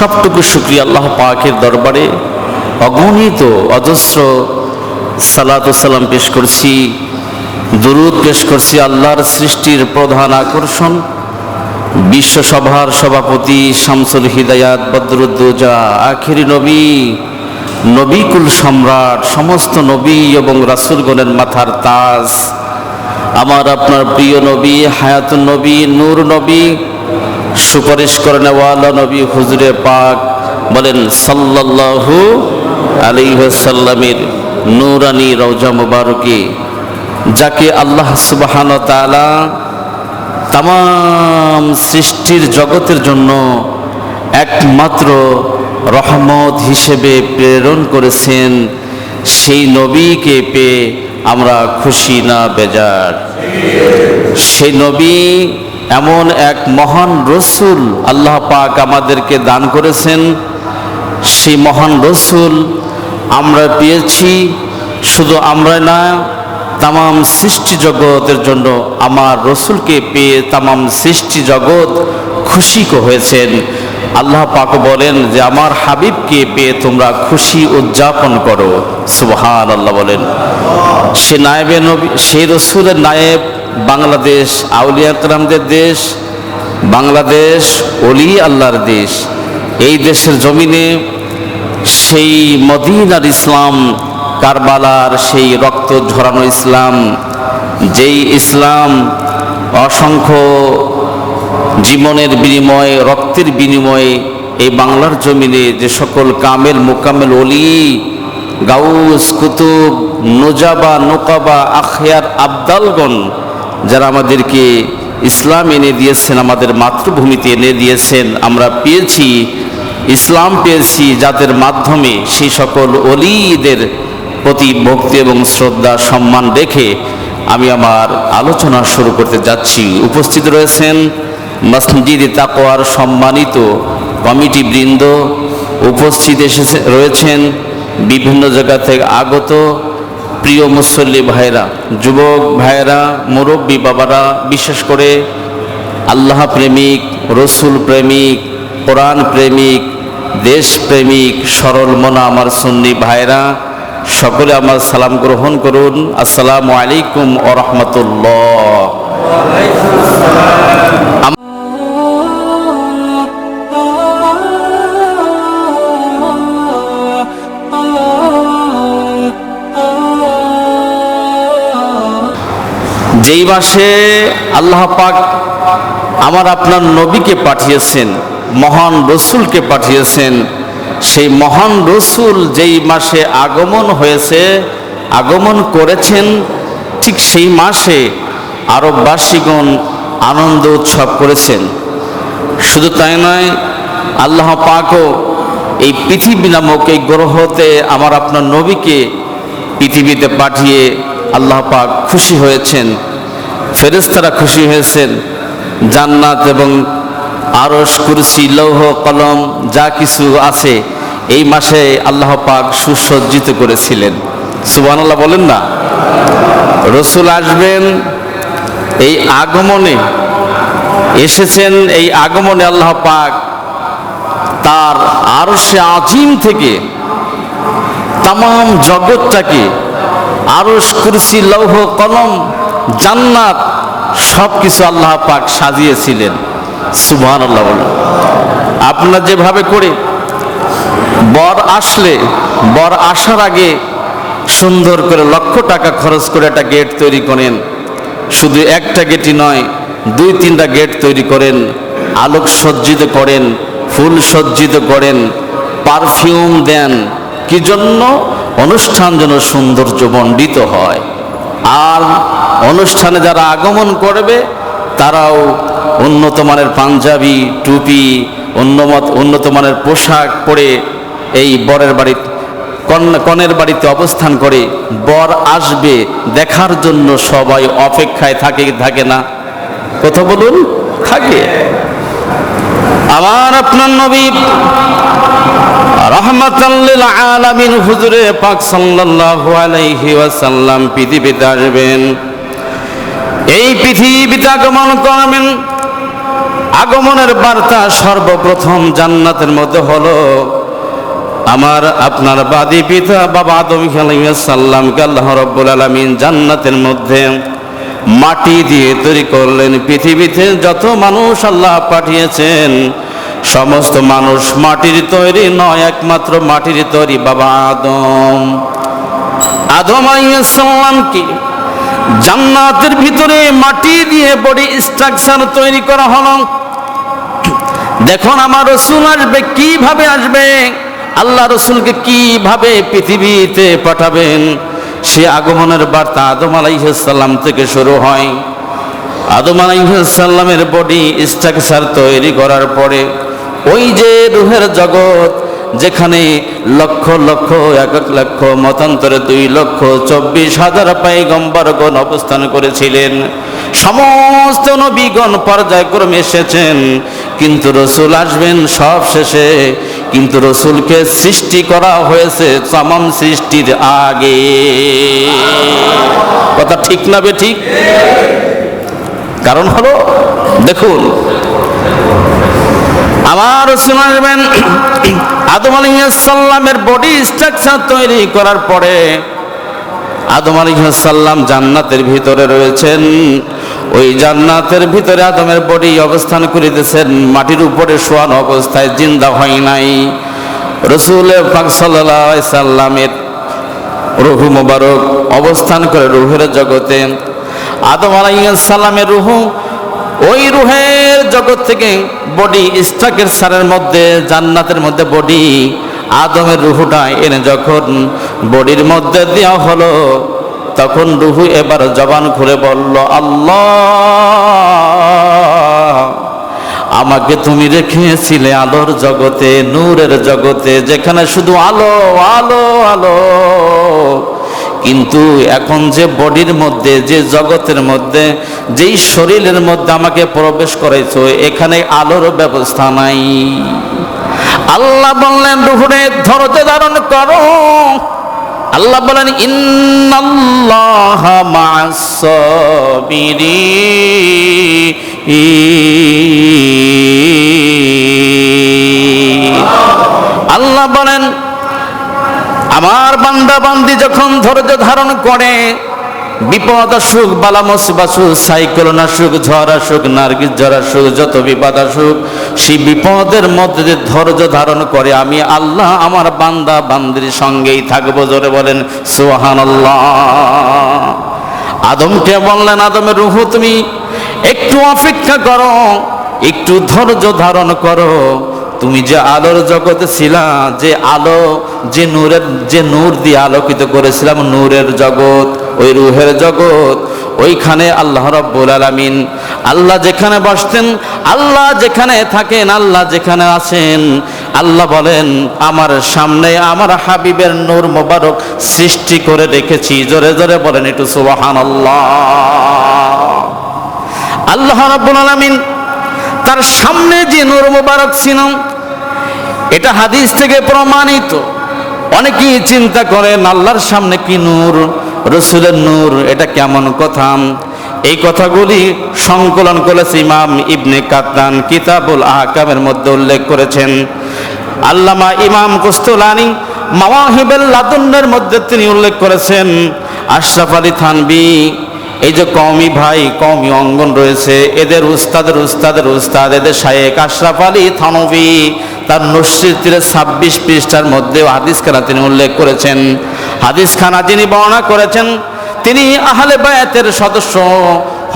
সবটুকু শুক্রিয়া আল্লাহ পাকের দরবারে। অগণিত অজস্র সালাম পেশ করছি, দুরুদ পেশ করছি আল্লাহর সৃষ্টির প্রধান আকর্ষণ। বিশ্বসভার সভাপতি শামসুল হিদায়াত বদরুদ্দোজা, আখিরি নবী, নবীকুল সম্রাট, সমস্ত নবী এবং রাসুলগণের মাথার তাজ। আমার আপনার প্রিয় নবী, হায়াতুন নবী, নূর নবী সুপারিশ করে নেওয়ালা নবী হুজুরে পাক বলেন, সাল্লাল্লাহু আলাইসাল্লামের নুরানি রওজা মুবারকে, যাকে আল্লাহ সুবাহান তাআলা তাম সৃষ্টির জগতের জন্য একমাত্র রহমত হিসেবে প্রেরণ করেছেন, সেই নবীকে পেয়ে আমরা খুশি না বেজার। সেই নবী এমন এক মহান রসুল আল্লাহ পাক আমাদেরকে দান করেছেন। সেই মহান রসুল আমরা পেয়েছি, শুধু আমরা না, তামাম সৃষ্টি জগতের জন্য আমার রসুলকে পেয়ে তামাম সৃষ্টি জগৎ খুশি হয়েছেন। আল্লাহ পাক বলেন যে, আমার হাবিবকে পেয়ে তোমরা খুশি উদযাপন করো। সুবহান আল্লাহ বলেন। সে নায়েবে নবী সেই রসুলের নায়েব বাংলাদেশ আউলিয়া একরামদের দেশ, বাংলাদেশ অলি আল্লাহর দেশ। এই দেশের জমিনে সেই মদিনার ইসলাম, কারবালার সেই রক্ত ঝরানো ইসলাম, যেই ইসলাম অসংখ্য জীবনের বিনিময়ে, রক্তের বিনিময়ে এই বাংলার জমিনে যে সকল কামেল মোকামেল অলি গাউস, কুতুব, নোজাবা, নোকাবা, আখিয়ার আবদালগণ যারা আমাদেরকে ইসলাম এনে দিয়েছেন, আমাদের মাতৃভূমিতে এনে দিয়েছেন, আমরা পেয়েছি, ইসলাম পেয়েছি যাদের মাধ্যমে সেই সকল অলিদের প্রতি ভক্তি এবং শ্রদ্ধা, সম্মান রেখে আমি আমার আলোচনা শুরু করতে যাচ্ছি। উপস্থিত রয়েছেন মসজিদ তাকোয়ার সম্মানিত কমিটি বৃন্দ, উপস্থিত এসেছে, রয়েছেন বিভিন্ন জায়গা থেকে আগত প্রিয় মুসল্লি ভাইরা যুবক ভাইরা মুরব্বী বাবারা, বিশেষ করে আল্লাহ প্রেমিক, রসুল প্রেমিক, কোরআন প্রেমিক, দেশ প্রেমিক, সরল মনা আমার সুন্নি ভাইরা সকলে আমার সালাম গ্রহণ করুন। আসসালামু আলাইকুম ও রহমতুল্লাহ। যেই মাসে আল্লাহ পাক আমার আপনার নবীকে পাঠিয়েছেন, মহান রসুলকে পাঠিয়েছেন, সেই মহান রসুল যেই মাসে আগমন হয়েছে, আগমন করেছেন, ঠিক সেই মাসে আরববাসীগণ আনন্দ উৎসব করেছেন। শুধু তাই নয়, আল্লাহ পাকও এই পৃথিবী নামক এই গ্রহতে আমার আপনার নবীকে পৃথিবীতে পাঠিয়ে আল্লাহ পাক খুশি হয়েছেন। ফেরেস্তারা খুশি হয়েছেন। জান্নাত এবং আরস কুরসি, লৌহ, কলম, যা কিছু আছে এই মাসে আল্লাহ পাক সুসজ্জিত করেছিলেন। সুবহানাল্লাহ বলেন না? রসুল আসবেন, এই আগমনে এসেছেন, এই আগমনে আল্লাহ পাক তার আরও সে আজিম থেকে তাম জগৎটাকে আরস কুরসি, লৌহ, কলম জান্নাত সব কিছু আল্লাহ পাক সাজিয়েছিলেন। সুবহান আল্লাহ বলেন। আপনার যেভাবে করে বর আসলে, বর আসার আগে সুন্দর করে লক্ষ টাকা খরচ করে একটা গেট তৈরি করেন। শুধু একটা গেটই নয়, দুই তিনটা গেট তৈরি করেন, আলোক সজ্জিত করেন, ফুল সজ্জিত করেন, পারফিউম দেন। কি জন্য? অনুষ্ঠান যেন সৌন্দর্য মণ্ডিত হয়। আর অনুষ্ঠানে যারা আগমন করবে, তারাও উন্নত মানের পাঞ্জাবি, টুপি উন্নত উন্নত মানের পোশাক পরে এই বরের বাড়ি কন্যা কনের বাড়িতে অবস্থান করে বর আসবে দেখার জন্য সবাই অপেক্ষায় থাকে থাকে না। কথা বলুন, থাকে। আমার আপনার নবী রহমতাল্লিল আলামিন হুজুরে পাক সাল্লাল্লাহু আলাইহি ওয়াসাল্লাম পৃথিবীতে আসবেন। এই পৃথিবীতে আগমন করবেন আগমনের বার্তা সর্বপ্রথম জান্নাতের মধ্যে হলো আমার আপনার বাদী পিতা বাবা আদম সাল্লামকে আল্লাহ রব্বুল আলমিন জান্নাতের মধ্যে মাটি দিয়ে তৈরি করলেন। পৃথিবীতে যত মানুষ আল্লাহ পাঠিয়েছেন, সমস্ত মানুষ মাটির তৈরি নয়, একমাত্র মাটির তৈরি বাবা আদম। আদম আলাইসাল্লামকে জান্নাতের ভিতরে মাটি দিয়ে বডি স্ট্রাকচার তৈরি করা হলো। দেখুন, আমার রসুল আসবে, কীভাবে আসবে? আল্লাহ রসুলকে কীভাবে পৃথিবীতে পাঠাবেন? সে আগমনের বার্তা আদম আলাইসাল্লাম থেকে শুরু হয়। আদম আলাইসাল্লামের বডি স্ট্রাকচার তৈরি করার পরে ওই যে রুহের জগৎ যেখানে লক্ষ লক্ষ, এক এক লক্ষ, মতান্তরে দুই লক্ষ, চব্বিশ হাজার পাই পাইগম্বরগণ অবস্থান করেছিলেন। সমস্ত নবীগণ পর্যায়ক্রমে এসেছেন। কিন্তু রসুল আসবেন সব শেষে। কিন্তু রসুলকে সৃষ্টি করা হয়েছে তামাম সৃষ্টির আগে। কথা ঠিক না বে ঠিক? কারণ হলো, দেখুন রসুল আসবেন আদম আলাইসাল্লামের বডি স্ট্রাকচার তৈরি করার পরে আদম আলাইসাল্লাম জান্নাতের ভিতরে রয়েছেন। ওই জান্নাতের ভিতরে আদমের বডি অবস্থান করিতেছেন, মাটির উপরে শোয়ান অবস্থায় জিন্দা হয় নাই। রসুল সাল্লামের রুহু মোবারক অবস্থান করে রুহের জগতে। আদম আলাইসাল্লামের রুহু, ওই রুহের জগৎ থেকে বডি স্ট্রাকের সারের মধ্যে, জান্নাতের মধ্যে বডি আদমের রুহুটা এনে যখন বডির মধ্যে দেওয়া হলো, তখন রুহু এবার জবান খুলে বলল, আল্লাহ, আমাকে তুমি রেখেছিলে আলোর জগতে, নূরের জগতে, যেখানে শুধু আলো আলো আলো কিন্তু এখন যে বডির মধ্যে, যে জগতের মধ্যে, যেই শরীরের মধ্যে আমাকে প্রবেশ করেছ এখানে আলোর ব্যবস্থা নাই। আল্লাহ বললেন রুহুরে ধৈর্য ধারণ করো। আল্লাহ বলেন, ইন্নাল্লাহ আল্লাহ বলেন আমার বান্দা বান্দি যখন ধৈর্য ধারণ করে, বিপদ আসুক, বালা মুসিব আসুক, সাইকেল আসুক, ঝড় আসুক নার্গিস ঝড় আসুক, যত বিপদ আসুক, সেই বিপদের মধ্যে যে ধৈর্য ধারণ করে, আমি আল্লাহ আমার বান্দা বান্দির সঙ্গেই থাকব, জোরে বলেন সোহান আদমকে বললেন, আদমের রুহু তুমি একটু অপেক্ষা করো, একটু ধৈর্য ধারণ করো। তুমি যে আলোর জগতে ছিলা, যে আলো, যে নূরের, যে নূর দিয়ে আলোকিত করেছিলাম নূরের জগৎ, ওই রুহের জগৎ, ওইখানে আল্লাহ রব্বুল আলামিন, আল্লাহ যেখানে বসতেন, আল্লাহ যেখানে থাকেন, আল্লাহ যেখানে আছেন, আল্লাহ বলেন, আমার সামনে আমার হাবিবের নূর মোবারক সৃষ্টি করে রেখেছি। জোরে জোরে বলেন একটু সুবাহান আল্লাহ আল্লাহ রব্বুল আলামিন তার সামনে যে নূর মোবারক ছিল এটা হাদিস থেকে প্রমাণিত। অনেকেই চিন্তা করেন, আল্লাহর সামনে কি নূর, রসুলের নূর, এটা কেমন কথা? এই কথাগুলি সংকলন করেছে ইমাম ইবনে কাতান কিতাবুল আহকামের মধ্যে উল্লেখ করেছেন। আল্লামা ইমাম কুস্তুলানি মাওয়াহিবেল লাদুন্নের মধ্যে তিনি উল্লেখ করেছেন, আশরাফ আলী থানবি এই যে কওমি ভাই, কওমি অঙ্গন রয়েছে, এদের উস্তাদের উস্তাদের উস্তাদ, এদের শায়েক আশরাফ আলী থানবি তার নসির তীরে ছাব্বিশ পৃষ্ঠার মধ্যেও হাদিস খানা তিনি উল্লেখ করেছেন। হাদিস খানা যিনি বর্ণনা করেছেন, তিনি আহলে বায়াতের সদস্য।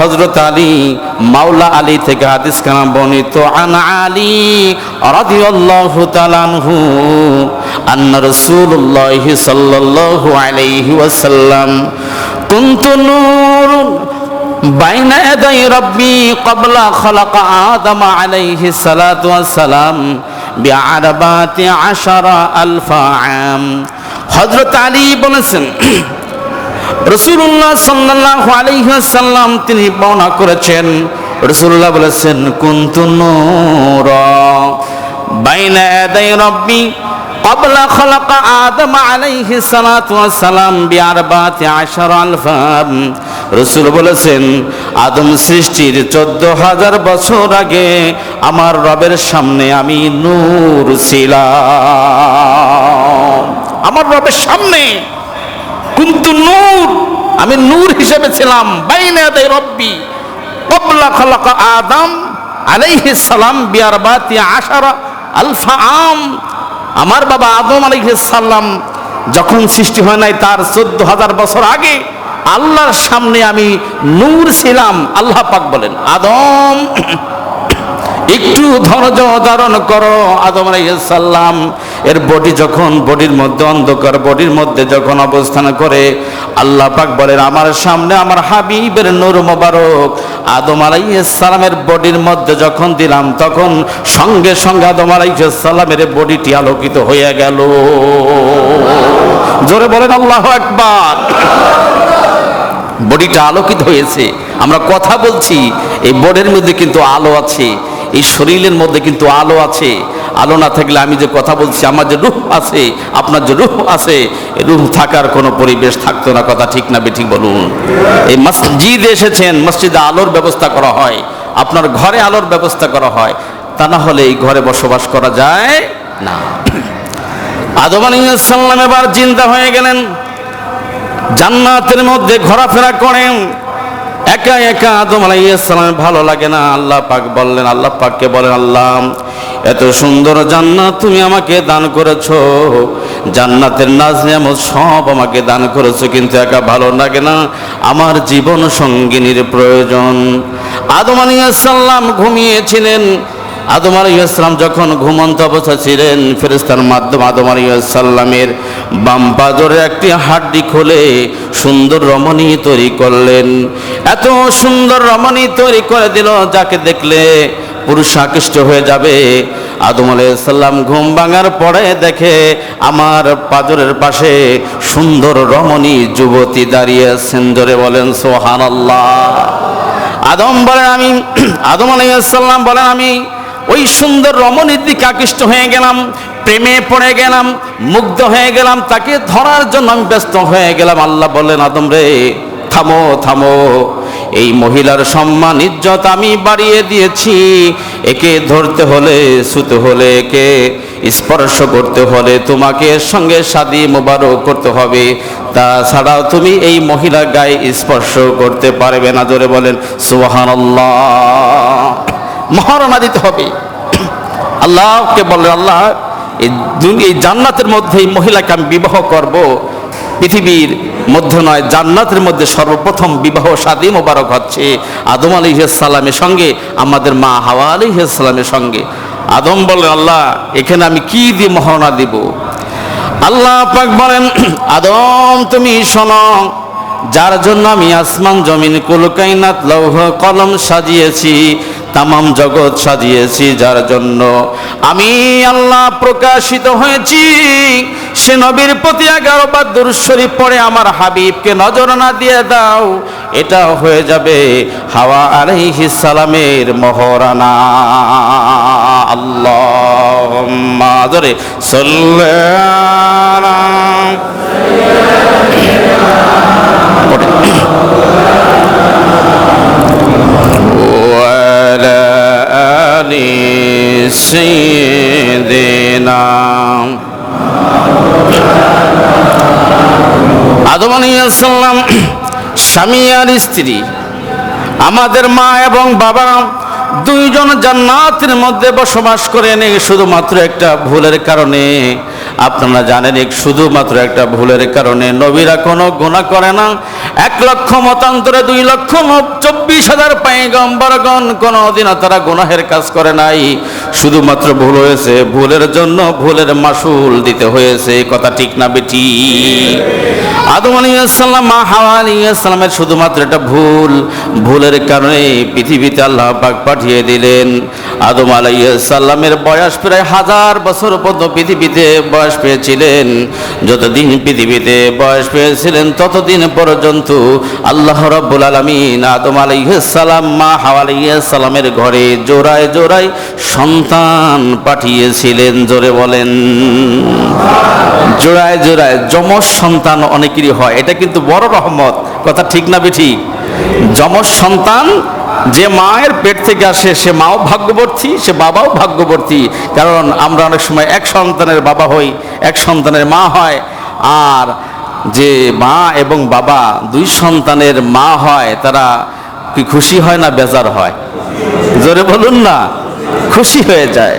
হজরত আলী, মাওলা আলী থেকে হাদিস খানা বর্ণিত, আন আলী রাদিয়াল্লাহু আনহু, আন্না রাসূলুল্লাহি সাল্লাল্লাহু আলাইহি ওয়াসাল্লাম, কুনতু বাইন ইয়াদাই রাব্বি ক্বাবলা খালাকা আদম আলাইহি সালাতু ওয়াসসালাম বিআরবাতি আশারা আলফা আম হযরত আলী বলেছেন রসুল্লাহ সাল্লাহ আলহিহাসাল্লাম তিনি বর্ণনা করেছেন রসুল্লাহ বলেছেন কুন্তু নূর বাইনা ইয়াদাই রব্বি قبل خلق آدم عليه الصلاة والسلام بأربعة عشر ألفا রসুল বলেছেন, আদম সৃষ্টির চোদ্দ হাজার বছর আগে আমার রবের সামনে আমি নূর ছিলাম। আমার রবের সামনে। কিন্তু নূর, আমি নূর হিসেবে ছিলাম। বাইনে রব্বি, কবলা খলাকা আদম আলাইহিস সালাম বিয়ারবাতি আশারা আলফা আম। আমার বাবা আদম আলাইহিস সালাম যখন সৃষ্টি হয় নাই, তার চোদ্দ হাজার বছর আগে আল্লাহর সামনে আমি নূর ছিলাম, আল্লাহ পাক বলেন, আদম, একটু ধৈর্য ধারণ করো, আদম সাল্লাম এর বডি যখন, বডির মধ্যে অন্ধকার, বডির মধ্যে যখন অবস্থান করে, আল্লাহ পাক বলেন, আমার সামনে আমার হাবিবের নূর মোবারক। আদম সালামের বডির মধ্যে যখন দিলাম, তখন সঙ্গে সঙ্গে আদম সালামের বডিটি আলোকিত হয়ে গেল। জোরে বলেন, আল্লাহ একবার বডিটা আলোকিত হয়েছে। আমরা কথা বলছি, এই বোর্ডের মধ্যে কিন্তু আলো আছে, এই শরীরের মধ্যে কিন্তু আলো আছে। আলো না থাকলে আমি যে কথা বলছি, আমার যে রূহ আছে, আপনার যে রূহ আছে রূহ থাকার কোনো পরিবেশ থাকতো না, কথা ঠিক না, বেঠিক বলুন। এই মসজিদে এসেছেন, মসজিদে আলোর ব্যবস্থা করা হয়, আপনার ঘরে আলোর ব্যবস্থা করা হয়, তা না হলে এই ঘরে বসবাস করা যায় না। আদম আলাইসাল্লাম এবার চিন্তা হয়ে গেলেন। জান্নাতের মধ্যে ঘোরাফেরা করেন। একা একা আদম আলাইসালাম ভালো লাগে না। আল্লাহ পাক বললেন, আল্লাহ পাককে বলেন, আল্লাহ, এত সুন্দর জান্নাত তুমি আমাকে দান করেছ। জান্নাতের নাজ নিয়ামত সব আমাকে দান করেছ, কিন্তু একা ভালো লাগে না। আমার জীবন সঙ্গিনীর প্রয়োজন। আদম আলাইসাল্লাম ঘুমিয়েছিলেন। আদম আলাইসাল্লাম যখন ঘুমন্ত অবস্থা ছিলেন ফেরেস্তার মাধ্যমে আদম আলাইসাল্লামের বাম পাজরে একটি হাড্ডি খুলে সুন্দর রমণী তৈরি করলেন। এত সুন্দর রমণী তৈরি করে দিল, যাকে দেখলে পুরুষ আকৃষ্ট হয়ে যাবে। আদম আলাইসাল্লাম ঘুম ভাঙার পরে দেখে আমার পাজরের পাশে সুন্দর রমণী যুবতী দাঁড়িয়ে আছেন। জোরে বলেন সোহান আল্লাহ আদম বলেন আমি, আদম আলাইসাল্লাম বলেন আমি ওই সুন্দর রমণীর দিকে আকৃষ্ট হয়ে গেলাম, প্রেমে পড়ে গেলাম, মুগ্ধ হয়ে গেলাম, তাকে ধরার জন্য আমি ব্যস্ত হয়ে গেলাম। আল্লাহ বললেন, আদম রে, থামো থামো। এই মহিলার সম্মান, ইজ্জত আমি বাড়িয়ে দিয়েছি। একে ধরতে হলে শুতে হলে একে স্পর্শ করতে হলে তোমাকে সঙ্গে সাদি মোবারক করতে হবে। তাছাড়াও তুমি এই মহিলার গায়ে স্পর্শ করতে পারবে না। ধরে বলেন সুবাহান মহারণা দিতে হবে। আল্লাহকে বললেন, আল্লাহ, এই জান্নাতের মধ্যে এই মহিলাকে আমি বিবাহ করব। পৃথিবীর মধ্যে নয়, জান্নাতের মধ্যে সর্বপ্রথম বিবাহ শাদী মোবারক হচ্ছে আদম আলী সালামের সঙ্গে, আমাদের মা হাওয়া আলী সালামের সঙ্গে। আদম বলেন আল্লাহ, এখানে আমি কি দিয়ে মহারণা দিব? আল্লাহ পাক বলেন, আদম, তুমি শোনো, যার জন্য আমি আসমান জমিন কুলকাইনাত লৌহ কলম সাজিয়েছি তামাম জগৎ সাজিয়েছি, যার জন্য আমি আল্লাহ প্রকাশিত হয়েছি। সে নবীর প্রতি এগারো বা দুরুশ্বরী পরে আমার হাবিবকে নজর না দিয়ে দাও, এটা হয়ে যাবে হাওয়া আলাইহি সালামের মহরানা। আল্লাহ মাদরে সল্লা سيدنا আদম আলাইসাল্লাম স্বামী আর স্ত্রী আমাদের মা এবং বাবা দুইজন জান্নাতের মধ্যে বসবাস করেন এই শুধুমাত্র একটা ভুলের কারণে আপনারা জানেন এক শুধুমাত্র একটা ভুলের কারণে নবীরা কোনো গুণা করে না এক লক্ষ মতান্তরে দুই লক্ষ চব্বিশ হাজার পাইগম্বরগণ কোনো দিনও তারা গুনাহের কাজ করে নাই। শুধুমাত্র ভুল হয়েছে, ভুলের জন্য ভুলের মাসুল দিতে হয়েছে কথা ঠিক না বেটি? আদম আলাইসাল্লাম মা হাওয়া আলাইসাল্লামের শুধুমাত্র এটা ভুল। ভুলের কারণে পৃথিবীতে আল্লাহ পাক পাঠিয়ে দিলেন। আদম আলাইসাল্লামের বয়স প্রায় হাজার বছর পর্যন্ত পৃথিবীতে বয়স পেয়েছিলেন। যতদিন পৃথিবীতে বয়স পেয়েছিলেন, ততদিন পর্যন্ত আল্লাহ রব্বুল আলমিন আদম আলাইসাল্লাম মা হাওয়া আলাইসাল্লামের ঘরে জোড়ায় জোড়ায় সন্তান পাঠিয়েছিলেন। জোরে বলেন। জোড়ায় জোড়ায় যমজ সন্তান অনেকেরই হয়। এটা কিন্তু বড় রহমত। কথা ঠিক না বেঠিক? যমজ সন্তান যে মায়ের পেট থেকে আসে, সে মাও ভাগ্যবর্তী, সে বাবাও ভাগ্যবর্তী। কারণ আমরা অনেক সময় এক সন্তানের বাবা হই, এক সন্তানের মা হয়, আর যে মা এবং বাবা দুই সন্তানের মা হয়, তারা কি খুশি হয় না বেজার হয়? জোরে বলুন না, খুশি হয়ে যায়।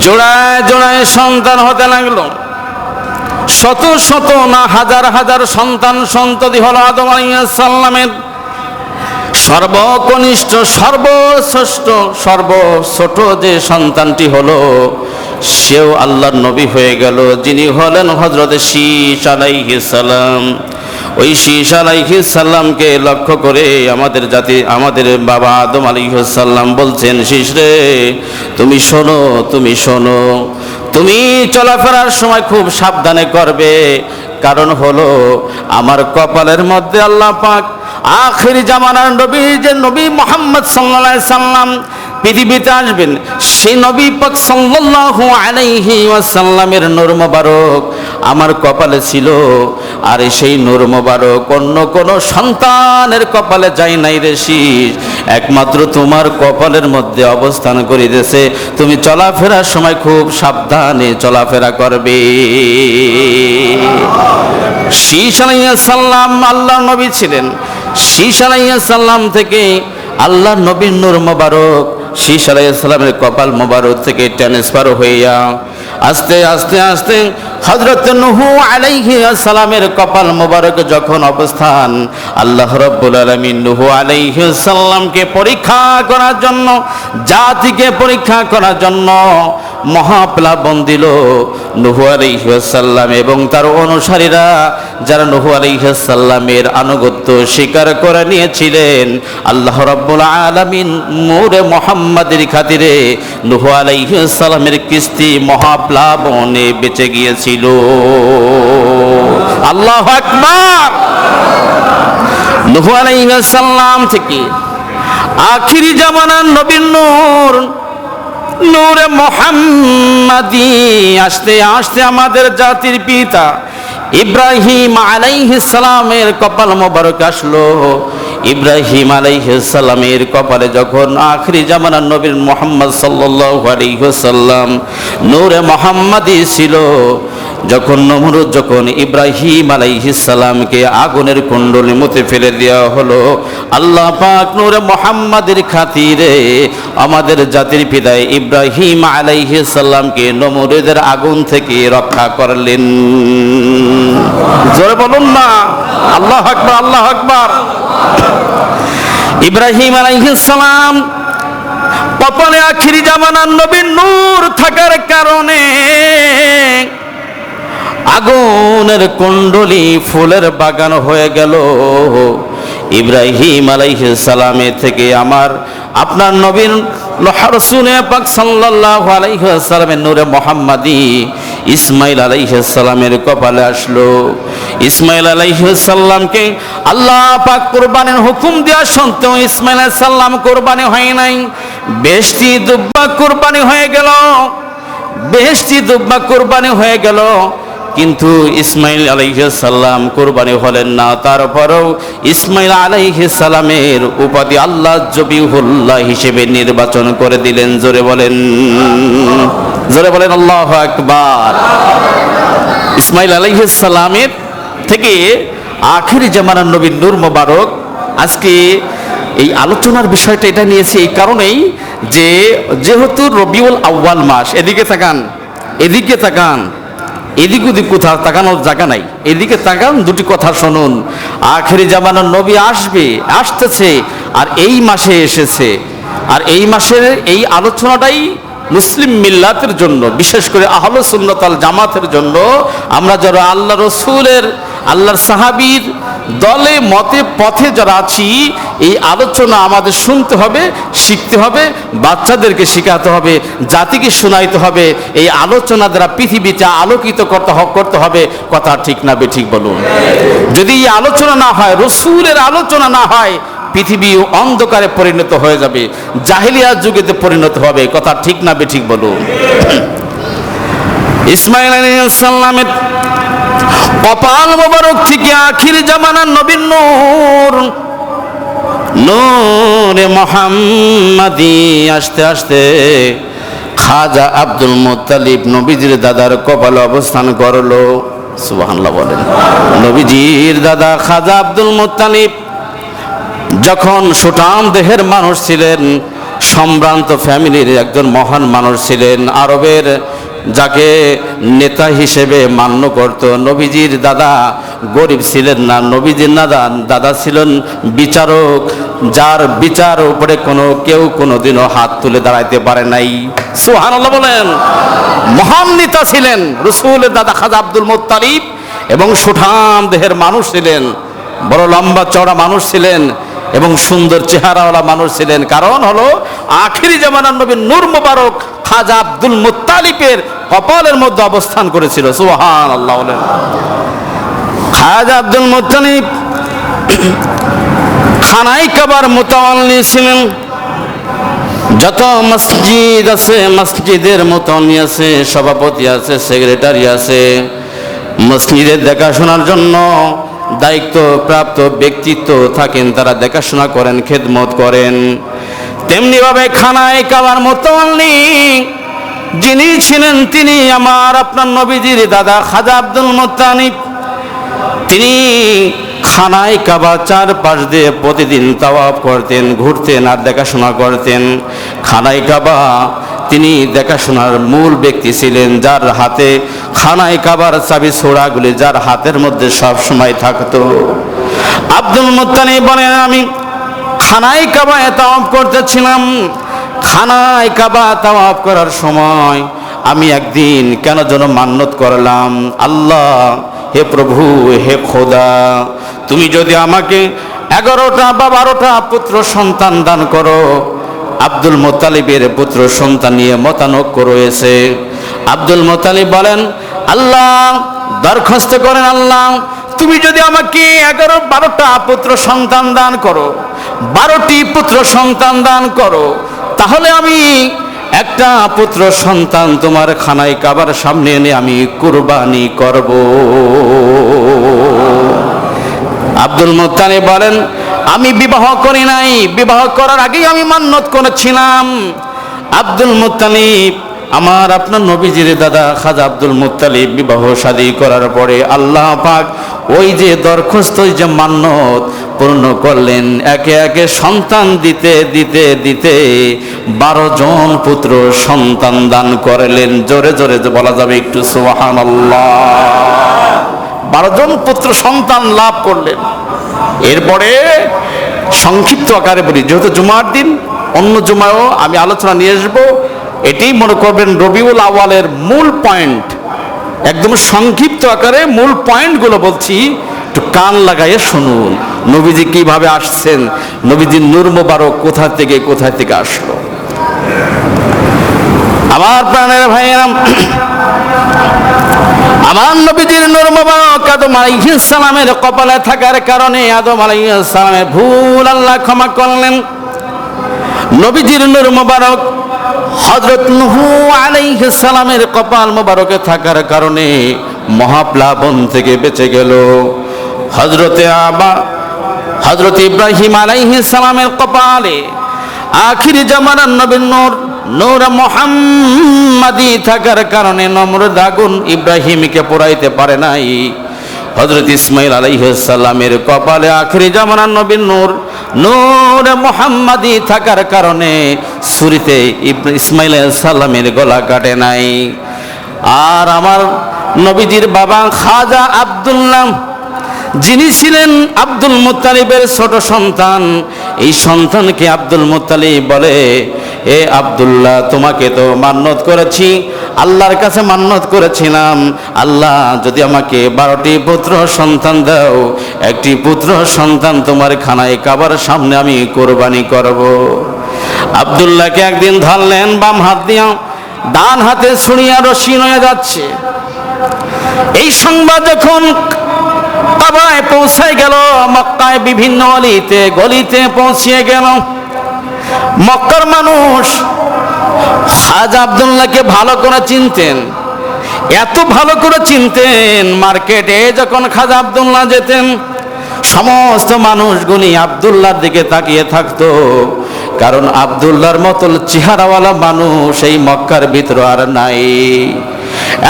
জোড়ায় জোড়ায় সন্তান হতে লাগল। শত শত না হাজার হাজার সন্তান সন্ততি হল আদম আলাইসাল্লামের সর্বকনিষ্ঠ, সর্বশ্রেষ্ঠ, সর্বছোট যে সন্তানটি হলো, সেও আল্লাহর নবী হয়ে গেল, যিনি হলেন হজরত শীষ আলাইহিসাল্লাম ওই শীষ আলাইহিসাল্লামকে লক্ষ্য করে আমাদের জাতি, আমাদের বাবা আদম আলাইহিসাল্লাম বলছেন শীষ রে, তুমি শোনো তুমি শোনো। তুমি চলাফেরার সময় খুব সাবধানে করবে, কারণ হলো আমার কপালের মধ্যে আল্লাহ পাক আখির জামানার নবী যে নবী মোহাম্মদ সাল্লা সাল্লাম পৃথিবীতে আসবেন। সেই নবী পাক সাল্লাল্লাহু আলাইহি ওয়াসাল্লামের নূর মোবারক আমার কপালে ছিল, আর সেই নূর মোবারক অন্য কোন সন্তানের কপালে যায় নাই রে একমাত্র তোমার কপালের মধ্যে অবস্থান করিতেছে। তুমি চলাফেরার সময় খুব সাবধানে চলাফেরা করবে। শীষ আলাইহিস সাল্লাম আল্লাহ নবী ছিলেন। শীষ আলাইহিস সাল্লাম থেকে আল্লাহ নবীর নূর মোবারক শীষ আলাইসালামের কপাল মোবারক থেকে ট্রান্সফার হইয়া আস্তে আস্তে আস্তে হজরত নহু আলাইহি সালামের কপাল মোবারক যখন অবস্থান, আল্লাহ রব্বুল আলমী নহু আলাইহি সাল্লামকে পরীক্ষা করার জন্য, জাতিকে পরীক্ষা করার জন্য মহাপ্লাবন দিল নুহু আলাইসাল্লাম এবং তার অনুসারীরা যারা নুহু আলাইসাল্লামের আনুগত্য স্বীকার করে নিয়েছিলেন, আল্লাহ রব্বুল আলমিন মোরে মোহাম্মদের খাতিরে নুহু আলাইসাল্লামের কিস্তি মহাপ্লাবনে বেঁচে গিয়েছিল। আল্লাহ আকবার! নুহু থেকে আখিরি জামানার নবীন নূর নূরে মোহাম্মদি, আসতে আসতে আমাদের জাতির পিতা ইব্রাহিম সালামের কপাল মোবারক আসলো। ইব্রাহিম সালামের কপালে যখন আখরি জামানার নবীর মোহাম্মদ সাল্লাল্লাহু আলাইহি ওয়াসাল্লাম নূরে মোহাম্মদি ছিল যখন নমরুদ, যখন ইব্রাহিম আলাইহিস সালামকে আগুনের কুণ্ডলী মতে ফেলে দেওয়া হলো, আল্লাহ পাক নূরে মোহাম্মদের খাতিরে আমাদের জাতির পিতায় ইব্রাহিম আলাইহিস সালামকে নমরুদের আগুন থেকে রক্ষা করলেন। জোরে বলুন না, আল্লাহ আকবার আল্লাহ আকবার। ইব্রাহিম আলাইহিস সালাম কপালে আখিরি জামানার নবীন নূর থাকার কারণে আগুনের কুণ্ডলি ফুলের বাগান হয়ে গেল। ইব্রাহিম সালামে থেকে আমার, আপনার নবীন রসুনে পাক সাল্লাল্লাহু আলাইহি সাল্লামের নূরে মোহাম্মদি ইসমাইল আলাইহিস সালামের কপালে আসলো। ইসমাইল আলাইহিস সালামকে আল্লাহ পাক কুরবানির হুকুম দেওয়া সত্ত্বেও ইসমাইল সালাম কুরবানি হয় নাই। বেশটি দুব্বা কুরবানি হয়ে গেল। বেশটি দুব্বা কুরবানি হয়ে গেল। কিন্তু ইসমাইল আলাইসাল্লাম কোরবানি হলেন না, তারপরেও ইসমাইল আলাইসাল্লামের উপাধি আল্লাহ জবিহুল্লাহ হিসেবে নির্বাচন করে দিলেন। জোরে বলেন জোরে বলেন আল্লাহ আকবার। ইসমাইল আলাইসাল্লামের থেকে আখেরি জামানার নবী নূর মোবারক আজকে এই আলোচনার বিষয়টা এটা নিয়েছি এই কারণেই যে যেহেতু রবিউল আউ্বাল মাস, এদিকে তাকান এদিকে তাকান। এদিক ওদিক কোথাও তাকানোর জায়গা নাই। এদিকে তাকান, দুটি কথা শুনুন। আখেরি জামানার নবী আসবে, আসতেছে, আর এই মাসে এসেছে। আর এই মাসের এই আলোচনাটাই মুসলিম মিল্লাতের জন্য, বিশেষ করে আহল সুন্নতাল জামাতের জন্য। আমরা যারা আল্লাহ রসুলের, আল্লাহর সাহাবির দলে, মতে, পথে যারা আছি এই আলোচনা আমাদের শুনতে হবে, শিখতে হবে, বাচ্চাদেরকে শেখাতে হবে, জাতিকে শোনাইতে হবে, এই আলোচনা দ্বারা পৃথিবীতে আলোকিত করতে করতে হবে, কথা ঠিক না বে ঠিক বলুন। যদি এই আলোচনা না হয়, রসুলের আলোচনা না হয়, পৃথিবী অন্ধকারে পরিণত হয়ে যাবে জাহিলিয়ার যুগেতে পরিণত হবে, কথা ঠিক না বে ঠিক বলুন। ইসমাইল আলাইহিসসালামের কপাল মোবারক থেকে আখির জামানার নবীন নূর নূরে মোহাম্মদি আসতে আসতে খাজা আব্দুল মুত্তালিব নবীজির দাদার কপালে অবস্থান করল। সুবহানাল্লাহ বলেন। নবীজির দাদা খাজা আব্দুল মুত্তালিব যখন সুটাম দেহের মানুষ ছিলেন, সম্ভ্রান্ত ফ্যামিলির একজন মহান মানুষ ছিলেন, আরবের যাকে নেতা হিসেবে মান্য করত। নবীজির দাদা গরিব ছিলেন না, নবীজির দাদা দাদা ছিলেন বিচারক। যার বিচার উপরে কোনো, কেউ কোনোদিনও হাত তুলে দাঁড়াইতে পারে নাই। সুহানাল্লাহ বলেন, মহান নেতা ছিলেন রসুলের দাদা খাজা আব্দুল মোত্তালিব এবং সুঠাম দেহের মানুষ ছিলেন, বড় লম্বা চওড়া মানুষ ছিলেন এবং সুন্দর চেহারাওয়ালা মানুষ ছিলেন। কারণ হলো, আখিরি জামানার নবী নূর মুবারক খাজা আব্দুল মুত্তালিবের কপালের মধ্যে অবস্থান করেছিল সুহান আল্লাহ খাজা আব্দুল মুত্তালিব খানাই কাবার মোতাল্লি ছিলেন যত মসজিদ আছে, মসজিদের মতনই আছে, সভাপতি আছে, সেক্রেটারি আছে। মসজিদের দেখাশোনার জন্য দায়িত্ব প্রাপ্ত ব্যক্তিত্ব থাকেন, তারা দেখাশোনা করেন, খেদমত করেন। তেমনিভাবে খানায় কাবার মোতাল্লি যিনি ছিলেন তিনি আমার আপনার নবীজির দাদা খাজা আব্দুল মোত্তানিব তিনি খানায় কাবা চারপাশ দিয়ে প্রতিদিন তাওয়াফ করতেন, ঘুরতেন আর দেখাশোনা করতেন। খানায় কাবা তিনি দেখাশোনার মূল ব্যক্তি ছিলেন, যার হাতে খানায় কাবার চাবি ছোড়াগুলি যার হাতের মধ্যে সব সময় থাকতো। আব্দুল মুত্তানি বলেন, আমি খানায় কাবায় তাওয়াফ করতেছিলাম। খানায় কাবা তাওয়াফ করার সময় আমি একদিন কেন যেন মান্যত করলাম, আল্লাহ, হে প্রভু, হে খোদা, তুমি যদি আমাকে এগারোটা বা বারোটা পুত্র সন্তান দান করো, আব্দুল মোতালিবের পুত্র সন্তান নিয়ে মতানৈক্য রয়েছে। আব্দুল মোতালিব বলেন, আল্লাহ, দরখাস্ত করেন আল্লাহ, তুমি যদি আমাকে এগারো বারোটা পুত্র সন্তান দান করো বারোটি পুত্র সন্তান দান করো। তাহলে আমি একটা পুত্র সন্তান তোমার খানায় কাবার সামনে এনে আমি কুরবানি করব। আব্দুল মুত্তানি বলেন, আমি বিবাহ করি নাই। বিবাহ করার আগেই আমি মান্যত করেছিলাম। আব্দুল মুত্তালিব আমার আপনার নবীজির দাদা খাজা আব্দুল মুত্তালিব বিবাহ শাদী করার পরে আল্লাহ পাক ওই যে দরখাস্ত যে মান্যত পূর্ণ করলেন। একে একে সন্তান দিতে দিতে দিতে বারো জন পুত্র সন্তান দান করলেন। জোরে জোরে বলা যাবে একটু সুবাহান বারো জন পুত্র সন্তান লাভ করলেন। এরপরে সংক্ষিপ্ত আকারে বলি, যেহেতু জুমার দিন, অন্য জুমায়ও আমি আলোচনা নিয়ে আসব। এটাই মনে করবেন রবিউল আওয়ালের মূল পয়েন্ট একদম সংক্ষিপ্ত আকারে মূল পয়েন্টগুলো বলছি। একটু কান লাগাইয়ে শুনুন। নবীজি কীভাবে আসছেন? নবীজি নূর মোবারক কোথা থেকে কোথা থেকে আসলো? আমার প্রাণের ভাইয়েরাম, আমার নবীজির নূর মোবারক আদম সালামের কপালে থাকার কারণে আদম সালামের ভুল আল্লাহ ক্ষমা করলেন। নবীজির নূর মোবারক হজরত নুহু আলাইহিস সালামের কপাল মোবারকে থাকার কারণে মহাপ্লাবন থেকে বেঁচে গেল। হজরতে আবা হজরত ইব্রাহিম সালামের কপালে আখিরি জামানার নবীন নূর নূর মোহাম্মদি থাকার কারণে নম্রদ দাগুন ইব্রাহিমকে পোড়াইতে পারে নাই। হজরত ইসমাইল আলাইসাল্লামের কপালে আখরি জামানার নবীন নূর নূর মোহাম্মদি থাকার কারণে সুরিতে ইসমাইল সাল্লামের গলা কাটে নাই। আর আমার নবীজির বাবা খাজা আব্দুল্লাহ যিনি ছিলেন আব্দুল মুত্তালিবের ছোট সন্তান, এই সন্তানকে আব্দুল মুত্তালিব বলে, এ আব্দুল্লাহ, তোমাকে তো মান্যত করেছি, আল্লাহর কাছে মান্যত করেছিলাম। আল্লাহ, যদি আমাকে বারোটি পুত্র সন্তান দাও, একটি পুত্র সন্তান তোমার খানায় কাবার সামনে আমি কোরবানি করব। আব্দুল্লাহকে একদিন ধরলেন, বাম হাত দিয়া, ডান হাতে ছুঁড়িয়া রশি হয়ে যাচ্ছে। এই সংবাদ যখন কাবায় পৌঁছায় গেল, মক্কায় বিভিন্ন অলিতে, গলিতে পৌঁছিয়ে গেল। মক্কার মানুষ হাজ আবদুল্লাহকে ভালো করে চিনতেন, এত ভালো করে চিনতেন, মার্কেটে যখন খাজা আবদুল্লাহ যেতেন, সমস্ত মানুষগুলি আবদুল্লাহর দিকে তাকিয়ে থাকতো, কারণ আবদুল্লাহর মতো চেহারাওয়ালা মানুষ এই মক্কার ভিতর আর নাই।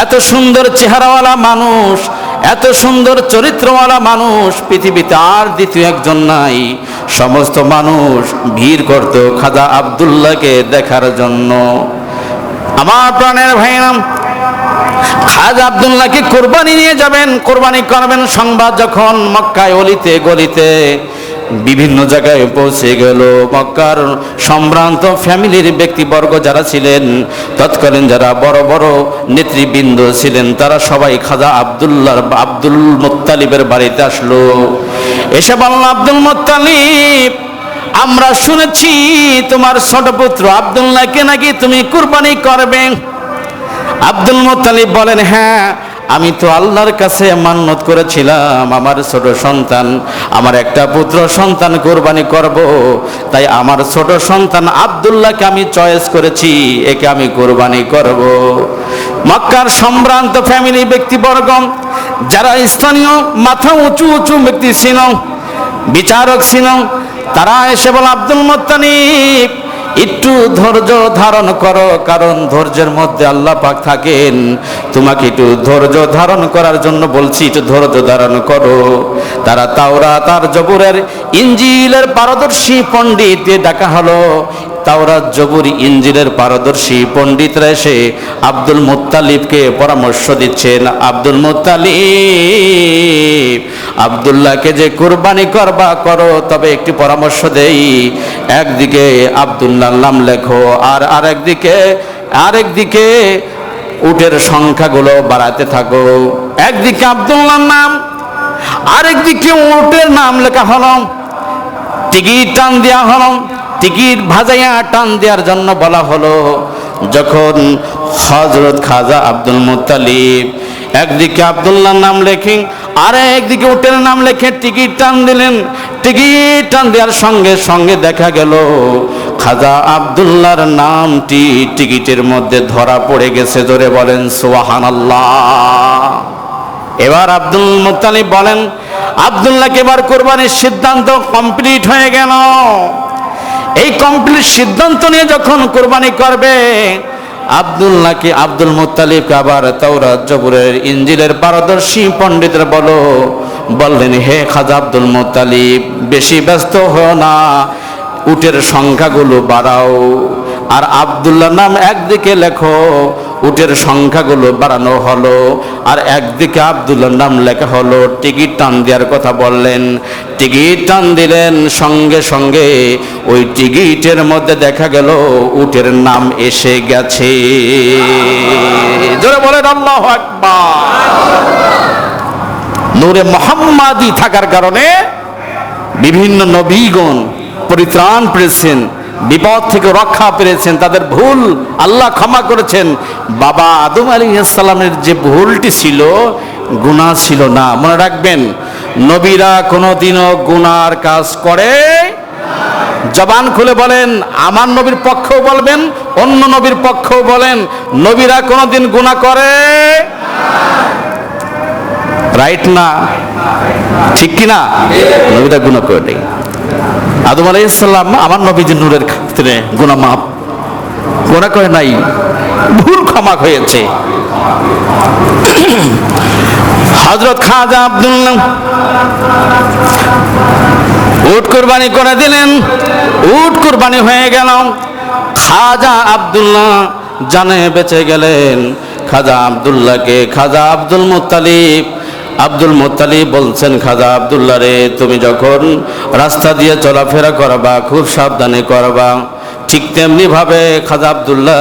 এত সুন্দর চেহারাওয়ালা মানুষ এত সুন্দর চরিত্রওয়ালা মানুষ পৃথিবীতে আর দ্বিতীয় একজন নাই। সমস্ত মানুষ ভিড় করত খাজা আবদুল্লাহকে দেখার জন্য। আমার প্রাণের ভাইরাম খাজা আবদুল্লাহকে কোরবানি নিয়ে যাবেন, কোরবানি করবেন সংবাদ যখন মক্কায় অলিতে গলিতে। বিভিন্ন জায়গায় পৌঁছে গেল। মক্কার সম্ভ্রান্ত ফ্যামিলির ব্যক্তিবর্গ যারা ছিলেন, তৎকালীন যারা বড় বড় নেতৃবৃন্দ ছিলেন, তারা সবাই খাজা আবদুল্লাহর আব্দুল মোত্তালিবের বাড়িতে আসলো। এসে বলল, আব্দুল মোত্তালিব, আমরা শুনেছি তোমার ছোট পুত্র আবদুল্লাহকে নাকি তুমি কুরবানি করবে? আব্দুল মোত্তালিব বলেন হ্যাঁ আমি তো আল্লাহর কাছে মান্নত করেছিলাম, আমার ছোট সন্তান, আমার একটা পুত্র সন্তান কোরবানি করব। তাই আমার ছোট সন্তান আবদুল্লাহকে আমি চয়েস করেছি, একে আমি কোরবানি করব। মক্কার সম্ভ্রান্ত ফ্যামিলি ব্যক্তিবর্গ, যারা স্থানীয় মাথা উঁচু উঁচু ব্যক্তি ছিল, বিচারক ছিল, তারা এসে বলে, আব্দুল মোত্তালিব একটু ধৈর্য ধারণ করো, কারণ ধৈর্যের মধ্যে আল্লাহ পাক থাকেন। তোমাকে একটু ধৈর্য ধারণ করার জন্য বলছি, একটু ধৈর্য ধারণ করো। তারা তাওরা তার জবুরের ইঞ্জিলের পারদর্শী পণ্ডিত ডাকা হলো। তাওরাত জবুর ইঞ্জিলের পারদর্শী পণ্ডিতরা এসে আব্দুল মুত্তালিবকে পরামর্শ দিচ্ছেন। আব্দুল মুত্তালিব, আবদুল্লাহকে যে কুরবানি করবা করো, তবে একটি পরামর্শ দেই। একদিকে আবদুল্লাহর নাম লেখো, আর আরেকদিকে আরেকদিকে উটের সংখ্যাগুলো বাড়াতে থাকো। একদিকে আবদুল্লাহর নাম, আরেকদিকে উটের নাম লেখা হলো টিকিট টান দেওয়া হলো টিকিট ভাজাইয়া টান দেওয়ার জন্য বলা হলো, যখন হজরত খাজা আব্দুল মুত্তালিব একদিকে আবদুল্লাহর নাম লেখে আর একদিকে উটের নাম লেখে টিকিট টান দিলেন। টিকিট টান দেওয়ার সঙ্গে সঙ্গে দেখা গেল, খাজা আবদুল্লাহর নামটি টিকিটের মধ্যে ধরা পড়ে গেছে। জোরে বলেন সোহান এবার আব্দুল মুত্তালিব বলেন, আবদুল্লাহকে এবার কোরবানির সিদ্ধান্ত কমপ্লিট হয়ে গেল। এই কমপ্লিট সিদ্ধান্ত নিয়ে যখন কোরবানি করবে আবদুল্লাহকে আব্দুল মোতালিফ আবার তাওরাত জবুরের ইঞ্জিলের পারদর্শী পণ্ডিতরা বলো, বললেন, হে খাজা আব্দুল মোতালিফ বেশি ব্যস্ত হও না, উটের সংখ্যাগুলো বাড়াও। আর আবদুল্লাহ নাম একদিকে লেখো উটের সংখ্যাগুলো বাড়ানো হলো। আর একদিকে আবদুল্লার নাম লেখা হলো, টিকিট টান দেওয়ার কথা বললেন। টিকিট টান দিলেন, সঙ্গে সঙ্গে ওই টিকিটের মধ্যে দেখা গেল, উটের নাম এসে গেছে। জোরে বলেন, আল্লাহ নূরে মোহাম্মাদি থাকার কারণে বিভিন্ন নবীগণ, পরিত্রাণ পেয়েছেন। বিপদ থেকে রক্ষা পেরেছেন, তাদের ভুল আল্লাহ ক্ষমা করেছেন। বাবা আদম আলী ইসলামের যে ভুলটি ছিল গুণা ছিল না। মনে রাখবেন, নবীরা কোনোদিনও গুনার কাজ করে জবান খুলে বলেন, আমার নবীর পক্ষেও বলবেন, অন্য নবীর পক্ষেও বলেন, নবীরা কোনোদিন গুনাহ করে রাইট না? ঠিক কি না নবীরা গুনাহ করে আদম আলাইসাল্লাম আমার নবীজি নূরের ক্ষেত্রে গুনাহ মাপ গুনাহ করে নাই, ভুল ক্ষমা হয়েছে। হজরত খাজা আব্দুল্লাহ উট কুরবানি করে দিলেন, উট কুরবানি হয়ে গেল। খাজা আব্দুল্লাহ জানে বেঁচে গেলেন। খাজা আব্দুল্লাহকে খাজা আব্দুল মুত্তালিব আব্দুল মুত্তালিব বলছেন, খাজা আব্দুল্লাহ রে, তুমি যখন রাস্তা দিয়ে চলাফেরা করবা, খুব সাবধানে করবা। ঠিক তেমনি ভাবে খাজা আব্দুল্লাহ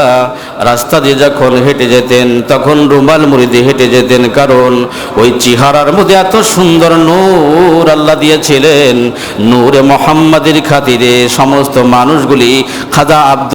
রাস্তা দিয়ে যখন হেঁটে যেতেন, তখন রুমাল মুড়ি দিয়ে হেঁটে যেতেন, কারণ ওই চেহারার মধ্যে এত সুন্দর নূর আল্লাহ দিয়েছিলেন। নূরে মোহাম্মদের খাতিরে সমস্ত মানুষগুলি খাজা আব্দুল